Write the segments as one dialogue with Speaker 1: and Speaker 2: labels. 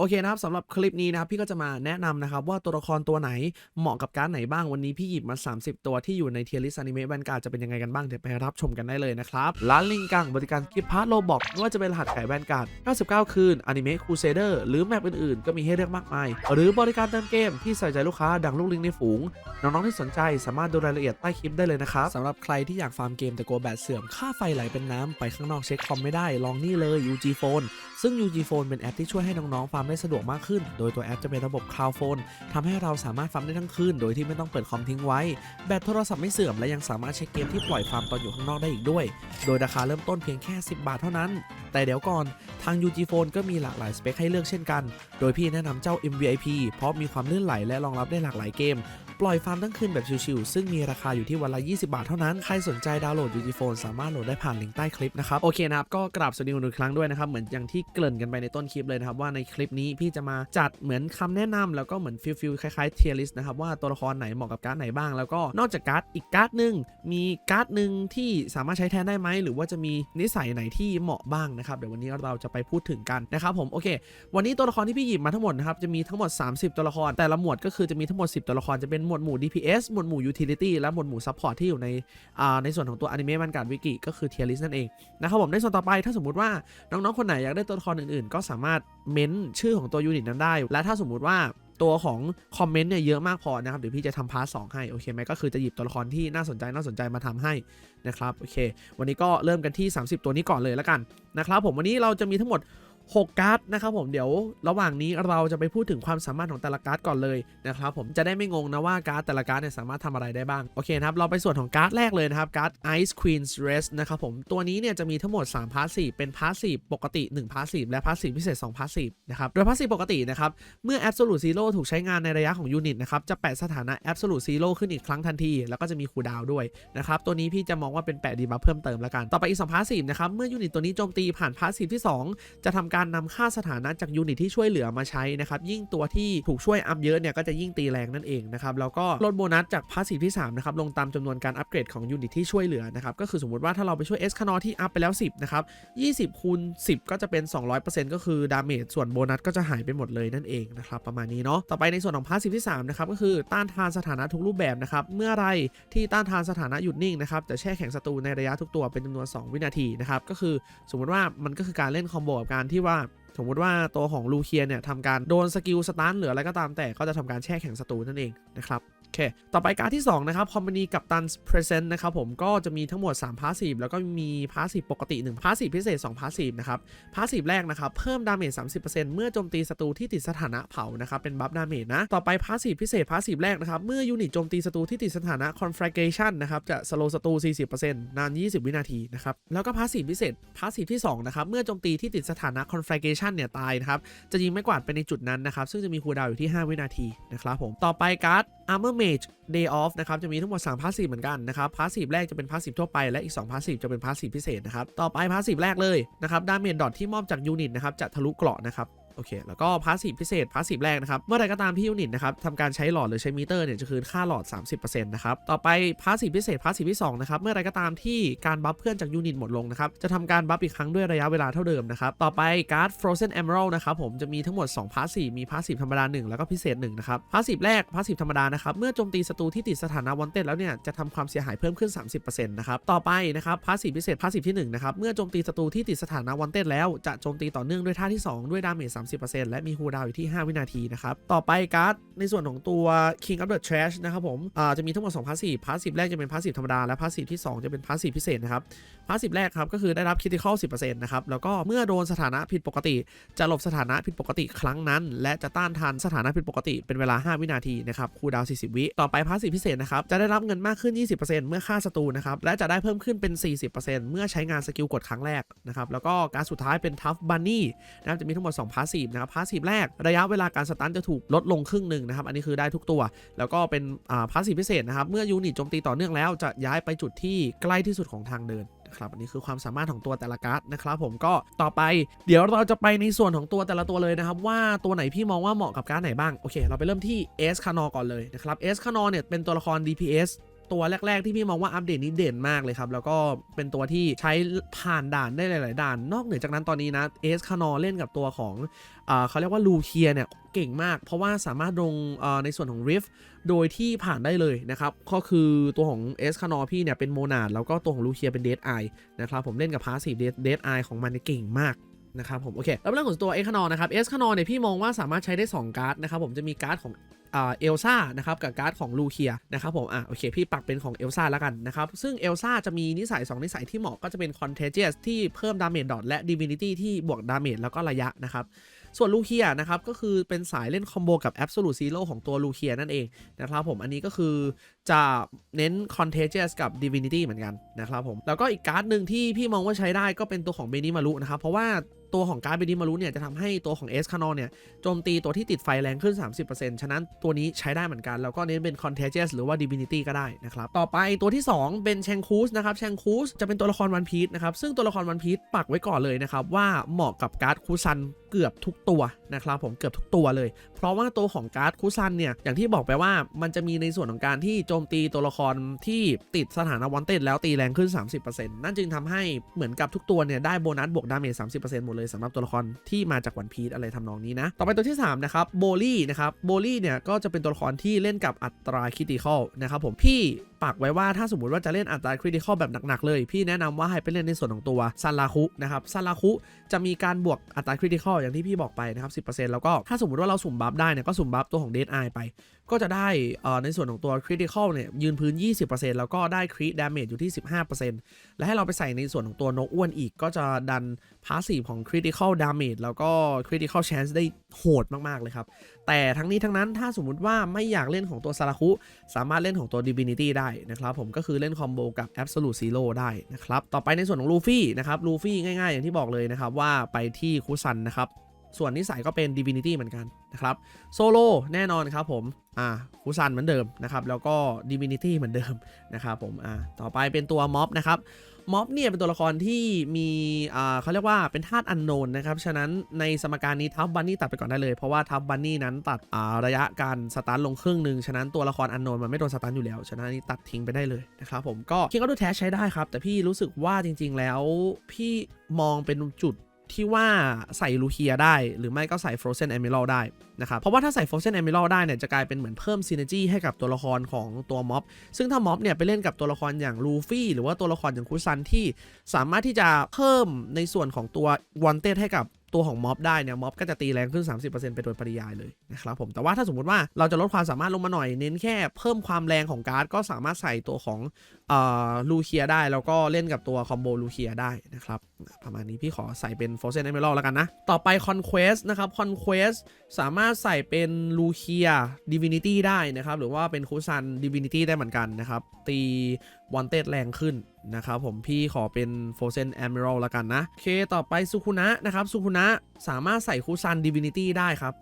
Speaker 1: โอเคนะครับสำหรับคลิปนี้นะครับพี่ก็จะมาแนะนำนะครับว่าตัวละครตัวไหนเหมาะกับการดไหนบ้างวันนี้พี่หยิบมา 30 ตัวที่อยู่ในเทียริสอนิเมะแวนการ์ดจะเป็นยังไงกันบ้างเดี๋ยวไปรับชมกันได้เลยนะครับร้านลิงกังบริการกิฟต์พาร์ทโลบอกไม่ว่าจะเป็นรหัสไก่แวนการ์ด 99 คืนอนิเมะคูเซเดอร์หรือแมปอื่นๆ ก็มีให้เลือกมากมาย หรือบริการเติมเกมที่ใส่ใจลูกค้าดังลูกลิงในฝูง น้องๆที่สนใจสามารถดูรายละเอียดใต้คลิปได้เลยนะครับสำหรับใครที่อยากฟาร์มเกมแต่กลัวแบตเสื่อมค่าไฟไหลเป็นน้ำไปข้างนอกเช็คคอมไม่ได้ลองนี่เลย UG Phone ซึ่ง UG Phone เป็นแอปที่ช่วยให้น้องๆฟาร์มได้สะดวกมากขึ้น โดยตัวแอปจะเป็นระบบ Cloud Phone ทำให้เราสามารถฟาร์มได้ทั้งคืน โดยที่ไม่ต้องเปิดคอมทิ้งไว้ แบตโทรศัพท์ไม่เสื่อม และยังสามารถเช็คเกมที่ปล่อยฟาร์มตอนอยู่ข้างนอกได้อีกด้วย โดยราคาเริ่มต้นเพียงแค่ 10 บาทเท่านั้น แต่เดี๋ยวก่อน ทาง UG Phone ก็มีหลากหลายสเปคให้เลือกเช่นกัน โดยพี่แนะนำเจ้า MVIP เพราะมีความลื่นไหลและรองรับได้หลากหลายเกม ปล่อยฟาร์มทั้งคืนแบบชิวๆซึ่งมีราคาอยู่ที่วันละ 20 บาทเท่านั้น ใครสนใจดาวน์โหลด UG Phone สามารถโหลดได้ผ่านลิงก์ใต้คลิปนะครับ โอเคนะครับ ก็กราบสวัสดีคุณอีกครั้งด้วยนะครับ เหมือนอย่างที่เกริ่นกันไปในต้นคลิปเลยนะครับ ว่าในคลิปนี้พี่จะมาจัดเหมือนคำแนะนำแล้วก็เหมือนฟิลฟิลคล้ายๆเทียร์ลิสต์นะครับว่าตัวละครไหนเหมาะกับการ์ดไหนบ้าง แล้วก็นอกจากการ์ดอีกการ์ดหนึ่งมีการ์ดหนึ่งที่สามารถใช้แทนได้ไหมหรือว่าจะมีนิสัยไหนที่เหมาะบ้างนะครับเดี๋ยววันนี้เราจะไปพูดถึงกันนะครับผมโอเค วันนี้ตัวละครที่พี่หยิบมาทั้งหมดนะครับจะมีทั้งหมด 30 ตัวละครแต่ละหมวดก็คือจะมีทั้งหมด 10 ตัวละครจะเป็นหมวดหมู่ DPS หมวดหมู่ Utility และหมวดหมู่ Support ที่อยู่ในในส่วนของตัวอนิเมะมันการวิกิก็คือ Tier List นั่นเองนะครับผมในส่วนต่อไปถ้าสมมุติว่าน้องๆคนไหนอยากได้ตัวละครอื่นๆ ก็สามารถเม้นชื่อของตัวยูนิตนั้นได้ และถ้าสมมุติว่าตัวของคอมเมนต์เนี่ยเยอะมากพอนะครับเดี๋ยวพี่จะทำพาร์ทสให้โอเคไหมก็คือจะหยิบตัวละครที่น่าสนใจน่าสนใจมาทำให้นะครับโอเค วันนี้ก็เริ่มกันที่ 30 ตัวนี้ก่อนเลยแล้วกันนะครับผมวันนี้เราจะมีทั้งหมด 6 การ์ดนะครับผมเดี๋ยวระหว่างนี้เราจะไปพูดถึงความสามารถของแต่ละการ์ดก่อนเลยนะครับผมจะได้ไม่งงนะว่าการ์ดแต่ละการ์ดเนี่ยสามารถทำอะไรได้บ้าง โอเคนะครับ เราไปส่วนของการ์ดแรกเลยนะครับการ์ด Ice Queen's Rest นะครับผมตัวนี้เนี่ยจะมีทั้งหมด3พาสซีฟเป็นพาสซีฟปกติ1พาสซีฟและพาสซีฟพิเศษ2พาสซีฟนะครับโดยพาสซีฟปกตินะครับเมื่อ Absolute Zero ถูกใช้งานในระยะของยูนิตนะครับจะแปะสถานะ Absolute Zero ขึ้นอีกครั้งทันที แล้วก็จะมีคูดาวด้วยนะครับตัวนี้พี่จะมองว่าเป็นแปะดีบัฟเพิ่มเติมแล้วกันต่อไปอีก2พาสซีฟนะครับเมื่อยูนิตตัวนี้โจมตีผ่านพาสซีฟที่ 2 จะทำการการนำค่าสถานะจากยูนิตที่ช่วยเหลือมาใช้นะครับยิ่งตัวที่ถูกช่วยอัพเยอะเนี่ยก็จะยิ่งตีแรงนั่นเองนะครับแล้วก็ลดโบนัสจากพาสซีฟที่3นะครับลงตามจำนวนการอัปเกรดของยูนิตที่ช่วยเหลือนะครับก็คือสมมติว่าถ้าเราไปช่วยเอสคานอที่อัพไปแล้ว 10นะครับ20คูณ10 ก็จะเป็น 200%ก็คือดาเมจส่วนโบนัสก็จะหายไปหมดเลยนั่นเองนะครับประมาณนี้เนาะต่อไปในส่วนของพาสซีฟที่3นะครับก็คือต้านทานสถานะทุกรูปแบบนะครับเมื่อไรที่ต้านทานสถานะหยุดนิ่งนะครับจะแช่แข็งศัตรูในระยะทุกตัวเป็นจำนวน 2 วินาทีนะครับก็คือสมมติว่ามันก็คือการเล่นคอมโบกับการที่ว่าสมมติว่าตัวของลูเคียเนี่ยทำการโดนสกิลสตาร์หรืออะไรก็ตามแต่ก็จะทำการแช่แข็งศัตรูนั่นเองนะครับ อเค ต่อไปการที่ 2 นะครับคอมพานีกับตันเพรสเซนต์นะครับผมก็จะมีทั้งหมด3พาสซีฟแล้วก็มีพาสซีฟปกติ 1 พาสซีฟพิเศษ 2 พาสซีฟนะครับพาสซีฟแรกนะครับ เพิ่มดาเมจ 30%เมื่อโจมตีศัตรูที่ติดสถานะเผานะครับ เป็นบัฟดาเมจนะ ต่อไปพาสซีฟพิเศษพาสซีฟแรกนะครับ เมื่อยูนิตโจมตีศัตรูที่ติดสถานะ conflagration นะครับ จะสโลศัตรู 40%นาน 20 วินาทีนะครับ แล้วก็พาสซีฟพิเศษพาสซีฟที่2นะครับ เมื่อโจมตีที่ติดสถานะ conflagration เนี่ยตายนะครับ จะยิงไม่กวาดไปในจุดนั้นนะครับ ซึ่งจะมีคูลดาวน์อยู่ที่ 5 วินาทีนะครับผม ต่อไปการ์ด armor mage day off นะครับจะมีทั้งหมด3พาสซีฟเหมือนกันนะครับพาสซีฟแรกจะเป็นพาสซีฟทั่วไปและอีก2พาสซีฟจะเป็นพาสซีฟพิเศษนะครับต่อไปพาสซีฟแรกเลยนะครับดาเมจดอทที่มอบจากยูนิตนะครับจะทะลุเกราะนะครับ โอเค แล้วก็พาสซีฟพิเศษพาสซีฟแรกนะครับ เมื่อใดก็ตามที่ยูนิตนะครับทำการใช้หลอดหรือใช้มิเตอร์เนี่ยจะคืนค่าหลอด 30%นะครับ ต่อไปพาสซีฟพิเศษพาสซีฟที่2นะครับ เมื่อใดก็ตามที่การบัฟเพื่อนจากยูนิตหมดลงนะครับ จะทำการบัฟอีกครั้งด้วยระยะเวลาเท่าเดิมนะครับ ต่อไปการ์ด Frozen Emerald นะครับผมจะมีทั้งหมด2พาสซีฟมีพาสซีฟธรรมดา1แล้วก็พิเศษ1นะครับพาสซีฟแรกพาสซีฟธรรมดานะครับเมื่อโจมตีศัตรูที่ติดสถานะวอนเต็ดแล้วเนี่ยจะทำความเสียหายเพิ่มขึ้น 30%นะครับต่อไปนะครับพาสซีฟพิเศษพาสซีฟที่1นะครับเมื่อโจมตีศัตรูที่ติดสถานะวอนเต็ดแล้วจะโจมตีต่อเนื่องด้วยท่าที่ 2 ด้วยดาเมจ30%และมีคูลดาวน์อยู่ที่ 5 วินาทีนะครับ ต่อไปการ์ดในส่วนของตัว King of the Trash นะครับผมอ่าจะมีทั้งหมด2พาสซีฟพาสซีฟแรกจะเป็นพาสซีฟธรรมดา และพาสซีฟที่ 2 จะเป็นพาสซีฟพิเศษนะครับพาสซีฟแรกครับก็คือได้รับ critical 10%นะครับแล้วก็เมื่อโดนสถานะผิดปกติ จะหลบสถานะผิดปกติครั้งนั้น และจะต้านทานสถานะผิดปกติเป็นเวลา 5 วินาทีนะครับคูลดาวน์40 วิ ต่อไปพาสซีฟพิเศษนะครับจะได้รับเงินมากขึ้น 20%เมื่อฆ่าศัตรูนะครับและจะได้เพิ่มขึ้นเป็น 40%เมื่อใช้งานสกิลกดครั้งแรกนะครับแล้วก็การสุดท้ายเป็น Tough Bunny นะครับจะมีทั้งหมด2พาสซีฟนะครับพาสซีฟแรกระยะเวลาการสตันจะถูกลดลงครึ่งหนึ่งนะครับอันนี้คือได้ทุกตัว แล้วก็เป็นอ่าพาสซีฟพิเศษนะครับเมื่อยูนิตโจมตีต่อเนื่องแล้วจะย้ายไปจุดที่ใกล้ที่สุดของทางเดินนะครับอันนี้คือความสามารถของตัวแต่ละการ์ดนะครับผมก็ต่อไปเดี๋ยวเราจะไปในส่วนของตัวแต่ละตัวเลยนะครับ ว่าตัวไหนพี่มองว่าเหมาะกับการ์ดไหนบ้าง โอเค เราไปเริ่มที่เอสคานอก่อนเลยนะครับเอสคานอเนี่ยเป็นตัวละคร DPS ตัวแรก ๆ ที่พี่มองว่าอัปเดตนี้เด่นมากเลยครับ แล้วก็เป็นตัวที่ใช้ผ่านด่านได้หลาย ๆ ด่าน นอกเหนือจากนั้นตอนนี้นะเอสคานอเล่นกับตัวของอ่าเขาเรียกว่าลูเคียเนี่ยเก่งมาก เพราะว่าสามารถลงอ่อในส่วนของริฟโดยที่ผ่านได้เลยนะครับ ก็คือตัวของเอสคานอพี่เนี่ยเป็นโมนาดแล้วก็ตัวของลูเคียเป็นเดดไอนะครับผมเล่นกับพาสซีฟเดดไอของมันเก่งมากนะครับผมโอเคแล้วเรื่องของตัวเอสคานอนะครับเอสคานอเนี่ยพี่มองว่าสามารถใช้ได้ 2 การ์ดนะครับผมจะมีการ์ดของ เอลซ่านะครับกับการ์ดของลูเคียนะครับผมอะโอเคพี่ปักเป็นของเอลซ่าแล้วกันนะครับซึ่งเอลซ่าจะมีนิสัย 2 นิสัยที่เหมาะก็จะเป็น Contagious ที่เพิ่มดาเมจดอทและ Divinity ที่บวกดาเมจแล้วก็ระยะนะครับส่วนลูเคียนะครับก็คือเป็นสายเล่นคอมโบกับ Absolute Zero ของตัวลูเคียนั่นเองนะครับผมอันนี้ก็คือจะเน้น Contagious กับ Divinity เหมือนกันนะครับผมแล้วก็อีกการ์ดหนึ่งที่พี่มองว่าใช้ได้ก็เป็นตัวของเบนิมารุนะครับเพราะว่า ตัวของการ์ดเบนิมารุเนี่ยจะทำให้ตัวของเอสคานอเนี่ยโจมตีตัวที่ติดไฟแรงขึ้น 30%ฉะนั้นตัวนี้ใช้ได้เหมือนกัน แล้วก็เน้นเป็น Contagious หรือว่า Divinity ก็ได้นะครับ ต่อไปตัวที่ 2 เป็นแชงคูสนะครับแชงคูสจะเป็นตัวละครวันพี e นะครับ ซึ่งตัวละครวันพี e ปักไว้ก่อนเลยนะครับ ว่าเหมาะกับการ์ดคูซันเกือบทุกตัวนะครับผมเกือบทุกตัวเลย เพราะว่าตัวของการ์ดคูซันเนี่ยอย่างที่บอกไปว่ามันจะมีในส่วนของการที่โจมตีตัวละครที่ติดสถานะวอนเต็ดแล้วตีแรงขึ้น 30%นั่นจึงทำให้เหมือนกับทุกตัวเนี่ยได้โบนัสบวกดาเมจ30%หมดเลยสำหรับตัวละครที่มาจากวันพีซอะไรทำนองนี้นะ ต่อไปตัวที่3นะครับโบลี่นะครับโบลี่เนี่ยก็จะเป็นตัวละครที่เล่นกับอัตราคริติคอลนะครับผมพี่ปักไว้ว่าถ้าสมมติว่าจะเล่นอัตราคริติคอลแบบหนักๆเลย พี่แนะนำว่าให้ไปเล่นในส่วนของตัวซันลาคุนะครับซันลาคุ จะมีการบวกอัตราคริติคอลอย่างที่พี่บอกไปนะครับ 10%แล้วก็ถ้าสมมติว่าเราสุ่มบัฟได้เนี่ยก็สุ่มบัฟตัวของเด d ไอไป ก็จะได้ในส่วนของตัวคริติคอลเนี่ยยืนพื้น 20%แล้วก็ได้ Crit Damage อยู่ที่ 15%และให้เราไปใส่ในส่วนของตัวนกอ้วนอีก ก็จะดันพาสซีฟของคริติคอลดามจแล้วก็คริติคอลชานส์ได้โหดมากๆเลยครับ แต่ทั้งนี้ทั้งนั้นถ้าสมมุติว่าไม่อยากเล่นของตัวซาราคุสามารถเล่นของตัว Divinity ได้นะครับผมก็คือเล่นคอมโบกับ Absolute Zero ได้นะครับต่อไปในส่วนของลูฟี่นะครับลูฟี่ง่ายๆ อย่างที่บอกเลยนะครับว่าไปที่คุซันนะครับส่วนนิสัยก็เป็น Divinity เหมือนกันนะครับโซโลแน่นอนครับผมอ่าคูซันเหมือนเดิมนะครับแล้วก็ Divinity เหมือนเดิมนะครับผมอ่าต่อไปเป็นตัวม็อบนะครับ ม็อบเนี่ยเป็นตัวละครที่มีเขาเรียกว่าเป็นธาตุอันโนนนะครับ ฉะนั้นในสมการนี้ทับบันนี่ตัดไปก่อนได้เลย เพราะว่าทับบันนี่นั้นตัดระยะการสตาร์ทลงครึ่งหนึ่ง ฉะนั้นตัวละครอันโนนมันไม่โดนสตาร์ทอยู่แล้ว ฉะนั้นนี้ตัดทิ้งไปได้เลยนะครับผมก็คิงก็ดูแท้ใช้ได้ครับ แต่พี่รู้สึกว่าจริง ๆ แล้ว พี่มองเป็นจุด ที่ว่าใส่ลูเคียได้ หรือไม่ก็ใส่ Frozen Emerald ได้นะครับ เพราะว่าถ้าใส่ Frozen Emerald ได้เนี่ยจะกลายเป็นเหมือนเพิ่มซีเนจี้ให้กับตัวละครของตัวม็อบ ซึ่งถ้าม็อบเนี่ยไปเล่นกับตัวละครอย่างลูฟี่หรือว่าตัวละครอย่างคุซันที่สามารถที่จะเพิ่มในส่วนของตัววอนเต็ดให้กับ ตัวของม็อบได้เนี่ยม็อบก็จะตีแรงขึ้น 30%ไปโดยปริยายเลยนะครับผมแต่ว่าถ้าสมมติว่าเราจะลดความสามารถลงมาหน่อยเน้นแค่เพิ่มความแรงของการ์ดก็สามารถใส่ตัวของลูเคียได้ แล้วก็เล่นกับตัวคอมโบลูเคียได้นะครับประมาณนี้พี่ขอใส่เป็น Frozen Emerald แล้วกันนะ ต่อไป Conquest นะครับ Conquest สามารถใส่เป็นลูเคีย Divinity ได้นะครับหรือว่าเป็นคูซัน Divinity ได้เหมือนกันนะครับตี Wanted แรงขึ้นนะครับผมพี่ขอเป็น Frozen Emerald แล้วกันนะโอเคต่อไปสุคุนะนะครับสุคุนะสามารถใส่คูซัน Divinity ได้ครับ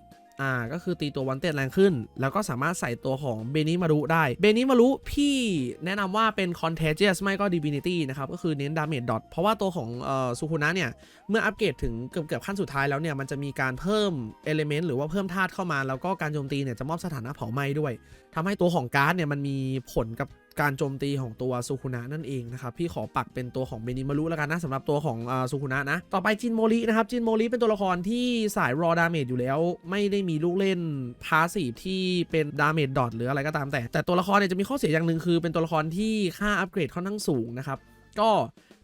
Speaker 1: อ่าก็คือตีตัววันเต็ดแรงขึ้น แล้วก็สามารถใส่ตัวของเบนิมารุได้เบนิมารุพี่แนะนำว่าเป็น Contagious ไม่ก็ Divinity นะครับ ก็คือเน้น Damage Dot เพราะว่าตัวของเอ่อสุคุนะเนี่ย เมื่ออัปเกรดถึงเกือบเกือบขั้นสุดท้ายแล้วเนี่ย มันจะมีการเพิ่ม Element หรือว่าเพิ่มธาตุเข้ามา แล้วก็การโจมตีเนี่ย จะมอบสถานะเผาไหม้ด้วยทำให้ตัวของการ์ดเนี่ยมันมีผลกับ การโจมตีของตัวสุคุนะนั่นเองนะครับพี่ขอปักเป็นตัวของเบนิมารุแล้วกันนะสำหรับตัวของอ่าสุคุนะนะ ต่อไปจินโมรินะครับจินโมริเป็นตัวละครที่สายรอดาเมจอยู่แล้ว ไม่ได้มีลูกเล่นพาสีที่เป็นดาเมจดอทหรืออะไรก็ตามแต่ แต่ตัวละครเนี่ยจะมีข้อเสียอย่างหนึ่งคือ เป็นตัวละครที่ค่าอัปเกรดค่อนข้างสูงนะครับก็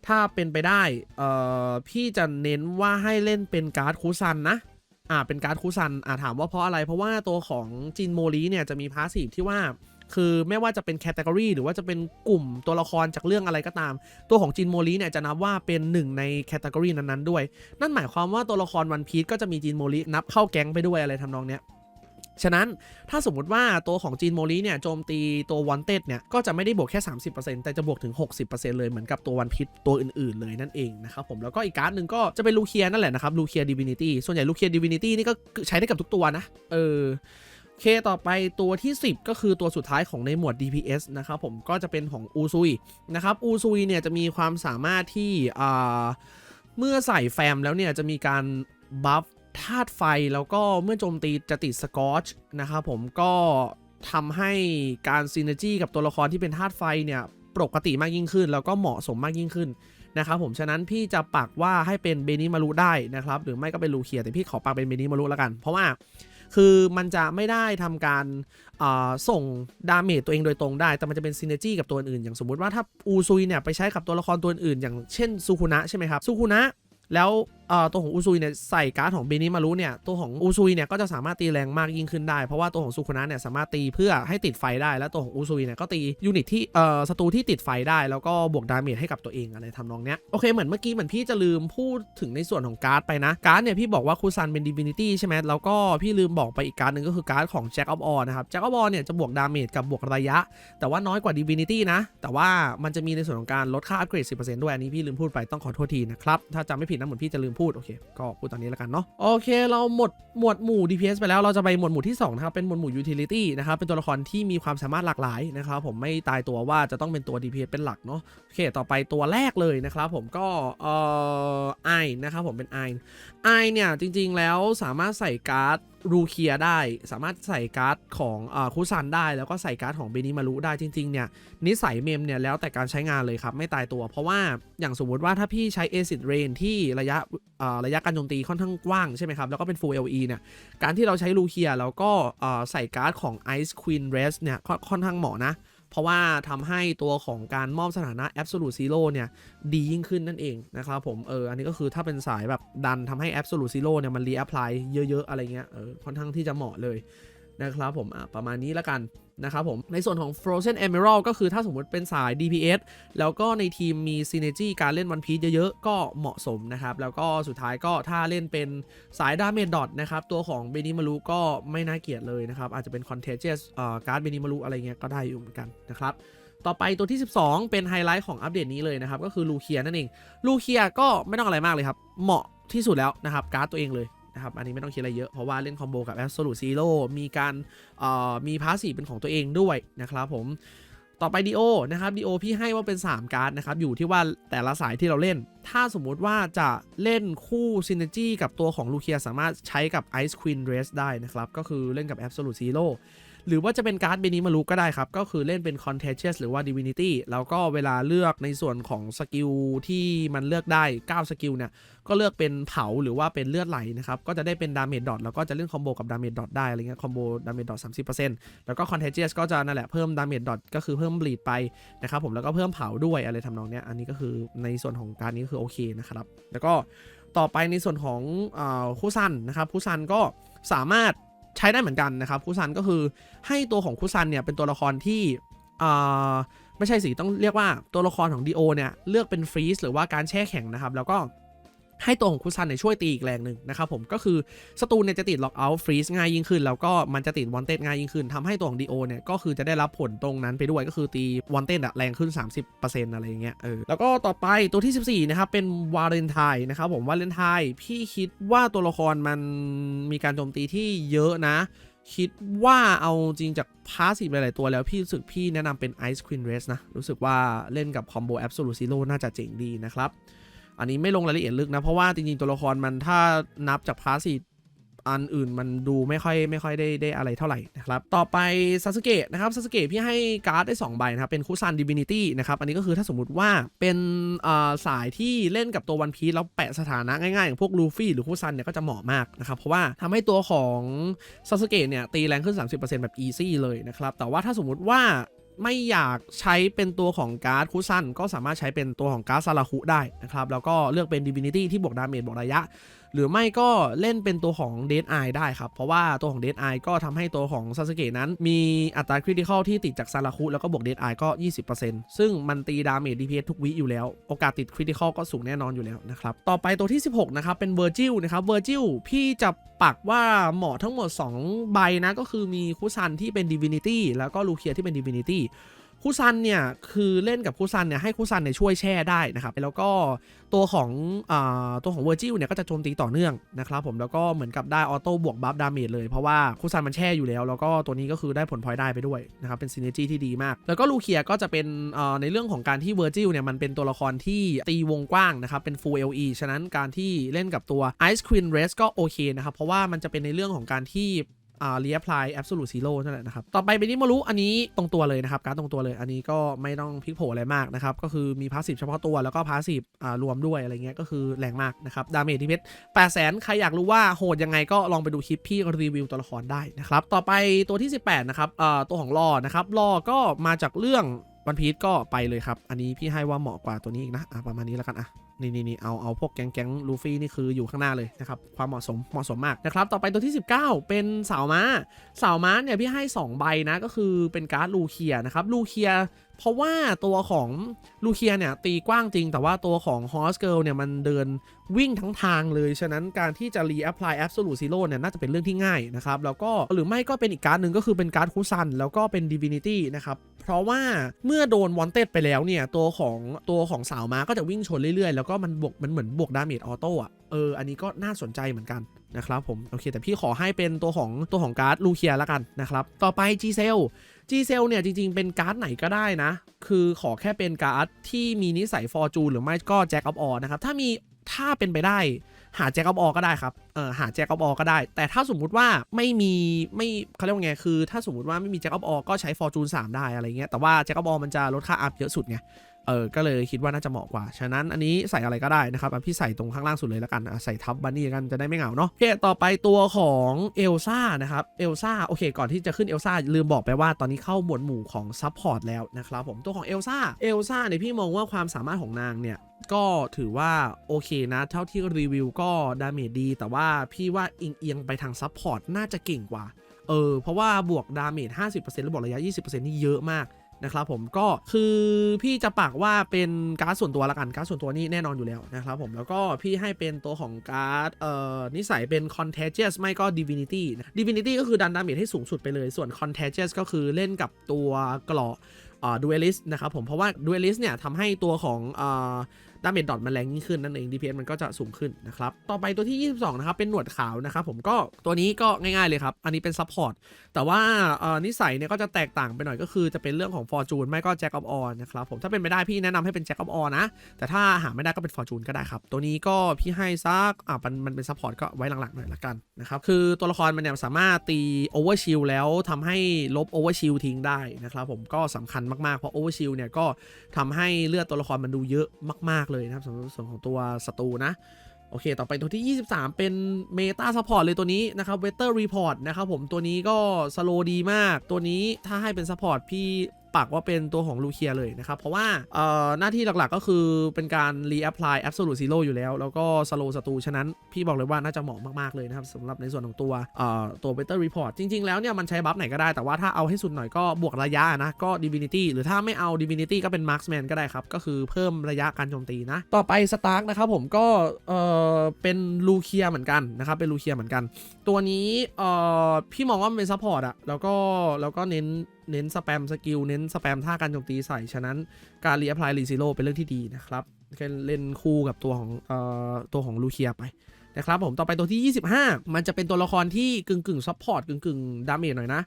Speaker 1: ถ้าเป็นไปได้เอ่อพี่จะเน้นว่าให้เล่นเป็นการ์ดคูซันนะอ่าเป็นการ์ดคูซันอ่าถามว่าเพราะอะไรเพราะว่าตัวของจินโมลีเนี่ยจะมีพาสีที่ว่า คือไม่ว่าจะเป็นแคตตากรีหรือว่าจะเป็นกลุ่มตัวละครจากเรื่องอะไรก็ตาม ตัวของจินโมลีเนี่ยจะนับว่าเป็นหนึ่งในแคตตากรีนั้นๆด้วย นั่นหมายความว่าตัวละครวันพี e ก็จะมีจินโมลีนับเข้าแก๊งไปด้วยอะไรทำนองเนี้ยฉะนั้นถ้าสมมติว่าตัวของจีนโมลีเนี่ยโจมตีตัววันเต็ดเนี่ย ก็จะไม่ได้บวกแค่ 30%แต่จะบวกถึง 60%เลยเหมือนกับตัววันพิษตัวอื่นๆเลยนั่นเองนะครับผมแล้วก็อีกการ์ดหนึ่งก็จะเป็นลูเคียนั่นแหละนะครับลูเคียดิวินิตี้ส่วนใหญ่ลูเคียดิวินิตี้นี่ก็ใช้ได้กับทุกตัวนะ เออ เคต่อไปตัวที่ 10 ก็คือตัวสุดท้ายของในหมวด DPS นะครับผมก็จะเป็นของอูซุยนะครับอูซุยเนี่ยจะมีความสามารถที่เมื่อใส่แฟมแล้วเนี่ยจะมีการบัฟธาตุไฟแล้วก็เมื่อโจมตีจะติดสกอชนะครับผมก็ทำให้การซีเนจีกับตัวละครที่เป็นธาตุไฟเนี่ยปกติมากยิ่งขึ้น แล้วก็เหมาะสมมากยิ่งขึ้นนะครับผม ฉะนั้นพี่จะปักว่าให้เป็นเบนิมารุได้นะครับ หรือไม่ก็เป็นลูเคียแต่พี่ขอปักเป็นเบนิมารุแล้วกัน เพราะว่า คือมันจะไม่ได้ทำการส่งดาเมจตัวเองโดยตรงได้ แต่มันจะเป็นซีเนจี้กับตัวอื่น อย่างสมมุติว่าถ้าอูซุยเนี่ยไปใช้กับตัวละครตัวอื่น อย่างเช่นซูคุนะใช่ไหมครับซูคุนะแล้ว อ่อตัวของอูซุยเนี่ยใส่การ์ดของเบนิมารุเนี่ยตัวของอูซุยเนี่ยก็จะสามารถตีแรงมากยิ่งขึ้นได้ เพราะว่าตัวของซูคุนะเนี่ยสามารถตีเพื่อให้ติดไฟได้ แล้วตัวของอูซุยเนี่ยก็ตียูนิตที่เอ่อศัตรูที่ติดไฟได้ แล้วก็บวกดาเมจให้กับตัวเองอะไรทำนองเนี้ยโอเคเหมือนเมื่อกี้เหมือนพี่จะลืมพูดถึงในส่วนของการ์ดไปนะการ์ดเนี่ยพี่บอกว่าคูซันเป็นดิวินิตี้ใช่ไหมแล้วก็พี่ลืมบอกไปอีกการ์ดหนึ่งก็คือการ์ดของแจ็คออฟออนะครับแจ็คออฟออเนี่ยจะบวกดาเมจกับบวกระยะ แต่ว่าน้อยกว่า Divinity นะ แต่ว่ามันจะมีในส่วนของการลดค่าอัปเกรด10%ด้วยอันนี้พี่ลืมพูดไปต้องขอโทษทีนะครับถ้าจำไม่ผิดนะเหมือนพี่จะลืมพูดโอเค ก็พูดตอนนี้แล้วกันเนาะโอเค เราหมดหมวดหมู่ DPS ไปแล้วเราจะไปหมวดหมู่ที่2นะครับเป็นหมวดหมู่ Utility นะครับเป็นตัวละครที่มีความสามารถหลากหลายนะครับผมไม่ตายตัวว่าจะต้องเป็นตัว DPS เป็นหลักเนาะโอเค ต่อไปตัวแรกเลยนะครับผมก็เอ่อไอนะครับผมเป็นไอไอเนี่ยจริงๆแล้วสามารถใส่การ์ด รูเคียได้ สามารถใส่การ์ดของอคุซันได้ แล้วก็ใส่การ์ดของเบนิมารุได้จริงๆเนี่ยนิสัยเมมเนี่ยแล้วแต่การใช้งานเลยครับ ไม่ตายตัว เพราะว่าอย่างสมมุติว่าถ้าพี่ใช้ Acid Rain ที่ระยะระยะการโจมตีค่อนข้างกว้างใช่ไหมครับ แล้วก็เป็น Full LE เนี่ยการที่เราใช้รูเคียแล้วก็ใส่การ์ดของ Ice Queen Rest เนี่ยค่อนค่อนข้างเหมาะนะ เพราะว่าทำให้ตัวของการมอบสถานะ Absolute Zero เนี่ยดียิ่งขึ้นนั่นเองนะครับผมเอออันนี้ก็คือถ้าเป็นสายแบบดันทำให้ Absolute Zero เนี่ยมันรีแอพพลายเยอะๆ อะไรเงี้ยเออค่อนข้างที่จะเหมาะเลยนะครับผมอะประมาณนี้แล้วกัน นะครับผมในส่วนของ Frozen Emerald ก็คือถ้าสมมติเป็นสาย DPS แล้วก็ในทีมมี Synergy การเล่นวันพี e เยอะๆ ก็เหมาะสมนะครับ แล้วก็สุดท้ายก็ถ้าเล่นเป็นสายดาเมจดอทนะครับตัวของเบนิมารุก็ไม่น่าเกลียดเลยนะครับ อาจจะเป็น Contagious เอ่อการ์ดเบนิมารุอะไรเงี้ยก็ได้อยู่เหมือนกันนะครับต่อไปตัวที่ 12 เป็นไฮไลท์ของอัปเดตนี้เลยนะครับ ก็คือลูเคียนั่นเองลูเคียก็ไม่ต้องอะไรมากเลยครับ เหมาะที่สุดแล้วนะครับ การ์ดตัวเองเลย นะครับ อันนี้ไม่ต้องคิดอะไรเยอะ เพราะว่าเล่นคอมโบกับ Absolute Zero มีการมีพาสซีฟเป็นของตัวเองด้วยนะครับผมต่อไปดีโอนะครับดีโอพี่ให้ว่าเป็น 3 การ์ดนะครับ อยู่ที่ว่าแต่ละสายที่เราเล่น ถ้าสมมุติว่าจะเล่นคู่ซินเนจีกับตัวของลูเคียสามารถใช้กับ Ice Queen Race ได้นะครับ ก็คือเล่นกับ Absolute Zero หรือว่าจะเป็นการ์ดเบนิมารุก็ได้ครับ ก็คือเล่นเป็น Contagious หรือว่า Divinity แล้วก็เวลาเลือกในส่วนของสกิลที่มันเลือกได้ 9 สกิลเนี่ย ก็เลือกเป็นเผาหรือว่าเป็นเลือดไหลนะครับ ก็จะได้เป็นดาเมจดอทแล้วก็จะเล่นคอมโบกับดาเมจดอทได้อะไรเงี้ยคอมโบดาเมจดอทสามสิบเปอร์เซ็นต์แล้วก็ Contagious ก็จะนั่นแหละเพิ่มดาเมจดอทก็คือเพิ่มบลีดไปนะครับผมแล้วก็เพิ่มเผาด้วยอะไรทำนองเนี้ยอันนี้ก็คือในส่วนของการนี้ก็คือโอเคนะครับแล้วก็ต่อไปในส่วนของอคู่ซันนะครับคู่ซันก็สามารถ ใช้ได้เหมือนกันนะครับคูซันก็คือให้ตัวของคูซันเนี่ยเป็นตัวละครที่ไม่ใช่สิต้องเรียกว่าตัวละครของดีโอเนี่ยเลือกเป็นฟรีซหรือว่าการแช่แข็งนะครับแล้วก็ ให้ตัวของคุซันเนี่ยช่วยตีอีกแรงหนึ่งนะครับผมก็คือศัตรูเนี่ยจะติดล็อกเอาท์ฟรีซง่ายยิ่งขึ้น แล้วก็มันจะติดวอนเต็ดง่ายยิ่งขึ้นทำให้ตัวของดีโอเนี่ยก็คือจะได้รับผลตรงนั้นไปด้วยก็คือตีวอนเต็ดแรงขึ้น 30%อะไรอย่างเงี้ยเออแล้วก็ต่อไปตัวที่ 14นะครับเป็นวาเลนไทน์นะครับผมวาเลนไทน์พี่คิดว่าตัวละครมันมีการโจมตีที่เยอะนะ คิดว่าเอาจริงจากพาสซีฟหลาย ๆ ตัวแล้วพี่รู้สึกพี่แนะนำเป็น Ice Queen Race นะ รู้สึกว่าเล่นกับคอมโบ Absolute Zero น่าจะเจ๋งดีนะครับ อันนี้ไม่ลงรายละเอียดลึกนะ เพราะว่าจริงๆตัวละครมันถ้านับจากพาสซีฟอันอื่นมันดูไม่ค่อยไม่ค่อยได้ได้อะไรเท่าไหร่นะครับ ต่อไปซาสึเกะนะครับซาสึเกะพี่ให้การ์ดได้ 2 ใบนะครับ เป็นคุซันดิวินิตี้นะครับ อันนี้ก็คือถ้าสมมติว่าเป็นสายที่เล่นกับตัววันพีแล้วแปะสถานะง่ายๆ อย่างพวกลูฟี่หรือคุซันเนี่ยก็จะเหมาะมากนะครับ เพราะว่าทำให้ตัวของซาสึเกะเนี่ยตีแรงขึ้น 30%แบบอีซี่เลยนะครับ แต่ว่าถ้าสมมุติว่า ไม่อยากใช้เป็นตัวของการ์ดคุซันก็สามารถใช้เป็นตัวของการ์ดซาลาคุได้นะครับ แล้วก็เลือกเป็นดิวินิตี้ที่บวกดาเมจบวกระยะ หรือไม่ก็เล่นเป็นตัวของ Dead Eye ได้ครับ เพราะว่าตัวของ Dead Eye ก็ทำให้ตัวของซาสเกะนั้น มีอัตราคริติคอลที่ติดจากซาราคุแล้วก็บวก Dead Eye ก็ 20%ซึ่งมันตีดาเมจ DPS ทุกวิอยู่แล้ว โอกาสติดคริติคอลก็สูงแน่นอนอยู่แล้วนะครับต่อไปตัวที่ 16 นะครับ เป็น Virgil นะครับ Virgil พี่จะปักว่าเหมาะทั้งหมด 2 ใบนะก็คือมีคุซันที่เป็น Divinity แล้วก็ลูเคียที่เป็น Divinity คูซันเนี่ยคือเล่นกับคูซันเนี่ยให้คูซันเนี่ยช่วยแช่ได้นะครับแล้วก็ตัวของอตัวของเวอร์จิลเนี่ยก็จะโจมตีต่อเนื่องนะครับผมแล้วก็เหมือนกับได้ออโต้บวกบัฟดาเมจเลยเพราะว่าคูซันมันแช่อยู่แล้ว แล้วก็ตัวนี้ก็คือได้ผลพลอยได้ไปด้วยนะครับเป็นซีเนจีที่ดีมาก แล้วก็ลูเคียก็จะเป็นในเรื่องของการที่เวอร์จิลเนี่ยมันเป็นตัวละครที่ตีวงกว้างนะครับเป็น full LE ฉะนั้นการที่เล่นกับตัว Ice Queen Race ก็โอเคนะครับเพราะว่ามันจะเป็นในเรื่องของการที่ อ่า reapply absolute zero นั่นแหละนะครับ ต่อไปเป็นนิมารุอันนี้ตรงตัวเลยนะครับ การตรงตัวเลยอันนี้ก็ไม่ต้องพลิกโผอะไรมากนะครับ ก็คือมีพาสซีฟเฉพาะตัวแล้วก็พาสซีฟอ่ารวมด้วยอะไรเงี้ยก็คือแรงมากนะครับ ดาเมจที่เพชรแปดแสนใครอยากรู้ว่าโหดยังไงก็ลองไปดูคลิปพี่รีวิวตัวละครได้นะครับ ต่อไปตัวที่ 18 นะครับอ่อตัวของลอนะครับลอก็มาจากเรื่องวันพี e ก็ไปเลยครับ อันนี้พี่ให้ว่าเหมาะกว่าตัวนี้อีกนะอะประมาณนี้แล้วกันอะ นี่นี่นี่เอาเอาพวกแก๊งแก๊งลูฟี่นี่คืออยู่ข้างหน้าเลยนะครับความเหมาะสมเหมาะสมมากนะครับต่อไปตัวที่ 19 เป็นสาวม้าสาวม้าเนี่ยพี่ให้ 2 ใบนะก็คือเป็นการ์ดลูเคียนะครับลูเคีย เพราะว่าตัวของลูเคียเนี่ยตีกว้างจริง แต่ว่าตัวของฮอสเกิลเนี่ยมันเดินวิ่งทั้งทางเลย ฉะนั้นการที่จะรีแอพพลายแอบสู e ซีโร่เนี่ยน่าจะเป็นเรื่องที่ง่ายนะครับ แล้วก็หรือไม่ก็เป็นอีกการ์ดหนึ่งก็คือเป็นการ์ดคุซัน แล้วก็เป็นดิวินิตี้นะครับ เพราะว่าเมื่อโดนวอนเต็ดไปแล้วเนี่ย ตัวของตัวของสาวม้าก็จะวิ่งชนเรื่อยๆ แล้วก็มันบวกมันเหมือนบวกดาเมจออโต้อะเอออันนี้ก็น่าสนใจเหมือนกัน นะครับผมโอเคแต่พี่ขอให้เป็นตัวของตัวของการ์ดลูเคียแล้วกันนะครับต่อไป G c e l G c e l เนี่ยจริงๆ เป็นการ์ดไหนก็ได้นะ คือขอแค่เป็นการ์ดที่มีนิสัยฟอร์จูนหรือไม่ก็แจ็คออฟออนะครับถ้ามีถ้าเป็นไปได้หาแจ็คออฟออก็ได้ครับ เออหาแจ็คออฟออก็ได้ แต่ถ้าสมมุติว่าไม่มีไม่เขาเรียกว่าไง คือ ถ้าสมมติว่าไม่มีแจ็คออฟออก็ใช้ฟอร์จูน3ได้อะไรเงี้ย แต่ว่าแจ็คออฟออมันจะลดค่าอัพเยอะสุดไง เออก็เลยคิดว่าน่าจะเหมาะกว่า ฉะนั้นอันนี้ใส่อะไรก็ได้นะครับพี่ใส่ตรงข้างล่างสุดเลยแล้วกันใส่ทับบันนี่กันจะได้ไม่เหงาเนาะโอเคต่อไปตัวของเอลซ่านะครับเอลซ่าโอเค ก่อนที่จะขึ้นเอลซ่าลืมบอกไปว่าตอนนี้เข้าหมวดหมู่ของซับพอร์ตแล้วนะครับผมตัวของเอลซ่าเอลซ่าเนี่ยพี่มองว่าความสามารถของนางเนี่ยก็ถือว่าโอเคนะ เท่าที่รีวิวก็ดาเมจดี แต่ว่าพี่ว่าเอียงไปทางซับพอร์ตน่าจะเก่งกว่าเออเพราะว่าบวกดาเมจ50%แล้วบวกระยะ 20%นี่เยอะมาก นะครับผมก็คือพี่จะปักว่าเป็นการ์ดส่วนตัวละกันการ์ดส่วนตัวนี่แน่นอนอยู่แล้วนะครับผมแล้วก็พี่ให้เป็นตัวของการ์ดเอ่อนิสัยเป็น contagious ไม่ก็ divinity divinity ก็คือดันดาเมจให้สูงสุดไปเลยส่วน contagious ก็คือเล่นกับตัวเกราะเอ่อ duelist นะครับผมเพราะว่าดูเอลิสเนี่ยทำให้ตัวของอ่อ ดาเมจดอทมันแรงยิ่งขึ้นนั่นเอง DPS มันก็จะสูงขึ้นนะครับ ต่อไปตัวที่ 22 นะครับ เป็นหนวดขาวนะครับผมก็ตัวนี้ก็ง่ายๆเลยครับ อันนี้เป็นซัพพอร์ต แต่ว่านิสัยเนี่ยก็จะแตกต่างไปหน่อยก็คือจะเป็นเรื่องของ Fortune ไม่ก็ Jack of All นนะครับผม ถ้าเป็นไม่ได้พี่แนะนำให้เป็น Jack of All นนะ แต่ถ้าหาไม่ได้ก็เป็น Fortune ก็ได้ครับ ตัวนี้ก็พี่ให้ซัก อะมันมันเป็นซัพพอร์ตก็ไว้หลังๆหน่อยละกันนะครับ คือตัวละครมันเนี่ยสามารถตี Overshield แล้วทำให้ลบ Overshield ทิ้งได้นะครับผมก็สำคัญมากๆเพราะ Overshield เนี่ยก็ทำให้เลือดตัวละครมันดูเยอะมากๆเลยนะครับสำหรับส่วนของตัวศัตรูนะ โอเค ต่อไปตัวที่ 23 เป็นเมตาซัพพอร์ตเลยตัวนี้นะครับเวเตอร์รีพอร์ตนะครับผมตัวนี้ก็สโลดีมากตัวนี้ถ้าให้เป็นซัพพอร์ตพี่ ปักว่าเป็นตัวของลูเคียเลยนะครับ เพราะว่าหน้าที่หลักๆก็คือเป็นการรีแอพพลายแอบ o ู u ซีโร่อยู่แล้ว แล้วก็สโลศัตรูฉะนั้น พี่บอกเลยว่าน่าจะเหมาะมากๆเลยนะครับสำหรับในส่วนของตัวตัวเวเตอร์รีพอร์ตจริง ๆ แล้วเนี่ยมันใช้บัฟไหนก็ได้แต่ว่าถ้าเอาให้สุดหน่อยก็บวกระยะนะก็ Divinity หรือถ้าไม่เอา Divinity ก็เป็น Marksman ก็ได้ครับก็คือเพิ่มระยะการโจมตีนะต่อไปสตาร์กนะครับผมก็เออเป็นลูเคียเหมือนกันนะครับเป็นลูเคียเหมือนกัน ตัวนี้เออพี่มองว่ามันเป็นซัพพอร์ตอะแล้วก็แล้วก็เน้นเน้นสแปมสกิลเน้นสแปมท่าการโจมตีใส่ ฉะนั้นการรีอพพลายรีซิโร่เป็นเรื่องที่ดีนะครับเล่นคู่กับตัวของเอ่อตัวของลูเคียไปนะครับผมต่อไปตัวที่ 25 มันจะเป็นตัวละครที่กึ่งกึ่งซัพพอร์ตกึ่งกึ่งดาเมจหน่อยนะ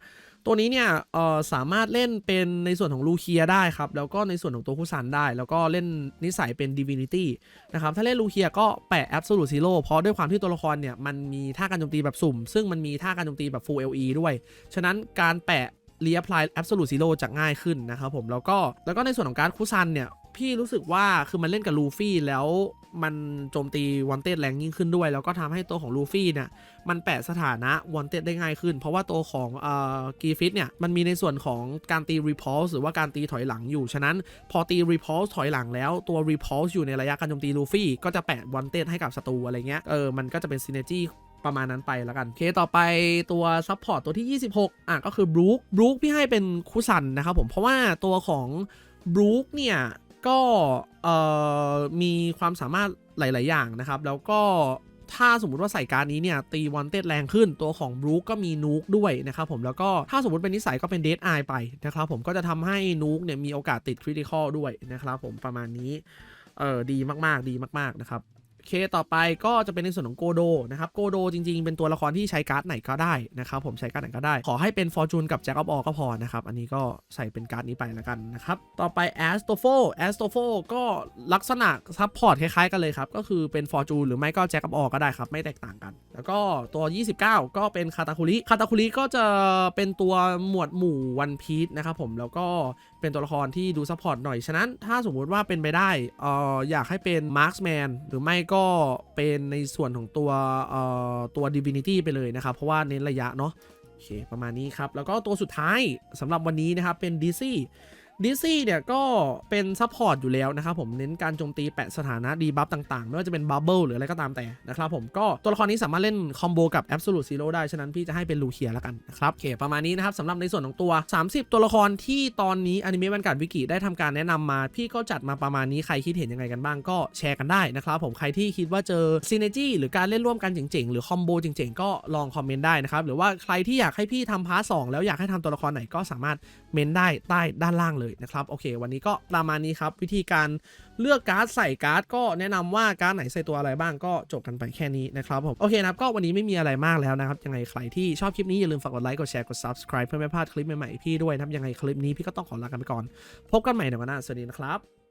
Speaker 1: ตัวนี้เนี่ยเอ่อสามารถเล่นเป็นในส่วนของลูเคียได้ครับ แล้วก็ในส่วนของตัวคุซันได้ แล้วก็เล่นนิสัยเป็นดิวินิตี้นะครับ ถ้าเล่นลูเคียก็แปะแอบ o ู u ซีโร่เพราะด้วยความที่ตัวละครเนี่ยมันมีท่าการโจมตีแบบสุ่ม ซึ่งมันมีท่าการโจมตีแบบ full LE ด้วย ฉะนั้นการแปะ รีแอพพลายแอบ o ู u ซีโร่จะง่ายขึ้นนะครับผมแล้วก็แล้วก็ในส่วนของการคุซันเนี่ยพี่รู้สึกว่าคือมันเล่นกับลูฟี่แล้วมันโจมตีวอนเต็ดแรงยิ่งขึ้นด้วย แล้วก็ทำให้ตัวของลูฟี่เนี่ยมันแปะสถานะวอนเต็ดได้ง่ายขึ้น เพราะว่าตัวของเอ่อกีฟิตเนี่ยมันมีในส่วนของการตีรีพอลส์หรือว่าการตีถอยหลังอยู่ ฉะนั้นพอตีรีพอลส์ถอยหลังแล้วตัวรีพอลส์อยู่ในระยะการโจมตีลูฟี่ก็จะแปะวอนเต็ดให้กับศัตรูอะไรเงี้ยเออมันก็จะเป็นซีเนจี ประมาณนั้นไปแล้วกันเคต่อไปตัวซัพพอร์ตตัวที่ 26 อะก็คือบรู๊คบรู๊คพี่ให้เป็นคุซันนะครับผมเพราะว่าตัวของบรู๊คเนี่ยก็เอ่อมีความสามารถหลาย ๆ อย่างนะครับ แล้วก็ถ้าสมมติว่าใส่การนี้เนี่ยตีวอนเต็ดแรงขึ้นตัวของบรูคก็มีนูกด้วยนะครับผมแล้วก็ถ้าสมมติเป็นนิสัยก็เป็นเด a ไอไปนะครับผมก็จะทำให้นูกเนี่ยมีโอกาสติดคริติคอลด้วยนะครับผมประมาณนี้เออดีมากๆดีมาก ๆ นะครับ เคต่อไปก็จะเป็นในส่วนของโกโดนะครับโกโดจริงๆ เป็นตัวละครที่ใช้การ์ดไหนก็ได้นะครับผมใช้การ์ดไหนก็ได้ ขอให้เป็นฟอร์จูนกับแจ็คออฟออก็พอนะครับ อันนี้ก็ใส่เป็นการ์ดนี้ไปแล้วกันนะครับ ต่อไปแอสโตโฟแอสโตโฟก็ลักษณะซับพอร์ตคล้ายๆกันเลยครับ ก็คือเป็นฟอร์จูนหรือไม่ก็แจ็คออฟออก็ได้ครับ ไม่แตกต่างกัน แล้วก็ตัว 29 ก็เป็นคาตาคุริคาตาคุริก็จะเป็นตัวหมวดหมู่วันพีชนะครับผมแล้วก็เป็นตัวละครที่ดูซัพพอร์ตหน่อย ฉะนั้นถ้าสมมุติว่าเป็นไปได้เอ่ออยากให้เป็นมาร์คแมนหรือไม่ก็เป็นในส่วนของตัวเอ่อตัวดิวินิตี้ไปเลยนะครับ เพราะว่าเน้นระยะเนาะโอเคประมาณนี้ครับ แล้วก็ตัวสุดท้ายสำหรับวันนี้นะครับเป็นดิซี่ ดิซี่เนี่ยก็เป็นซัพพอร์ตอยู่แล้วนะครับผมเน้นการโจมตีแปะสถานะดีบัฟต่างๆ ไม่ว่าจะเป็นบับเบิลหรืออะไรก็ตามแต่นะครับผมก็ตัวละครนี้สามารถเล่นคอมโบกับ Absolute Zero ได้ ฉะนั้นพี่จะให้เป็นลูเคียแล้วกันนะครับโอเคประมาณนี้นะครับสำหรับในส่วนของตัว 30 ตัวละครที่ตอนนี้อนิเมะบันการวิกิได้ทำการแนะนำมา พี่ก็จัดมาประมาณนี้ใครคิดเห็นยังไงกันบ้างก็แชร์กันได้นะครับผมใครที่คิดว่าเจอซีเนจี้หรือการเล่นร่วมกันเจ๋งๆหรือคอมโบเจ๋งๆก็ลองคอมเมนต์ได้นะครับหรือว่าใครที่อยากให้พี่ทำพาร์ทสองแล้วอยากให้ทำตัวละครไหนก็สามารถเมนได้ใต้ด้านล่างเลยนะครับโอเค วันนี้ก็ประมาณนี้ครับ วิธีการเลือกการ์ดใส่การ์ดก็แนะนำว่าการ์ดไหนใส่ตัวอะไรบ้างก็จบกันไปแค่นี้นะครับผมโอเคนะครับก็วันนี้ไม่มีอะไรมากแล้วนะครับยังไงใครที่ชอบคลิปนี้อย่าลืมฝากกดไลค์กดแชร์กด subscribe เพื่อไม่พลาดคลิปใหม่ๆพี่ด้วยนะครับยังไงคลิปนี้พี่ก็ต้องขอลากันไปก่อน พบกันใหม่ในวันหน้าสวัสดีนะครับ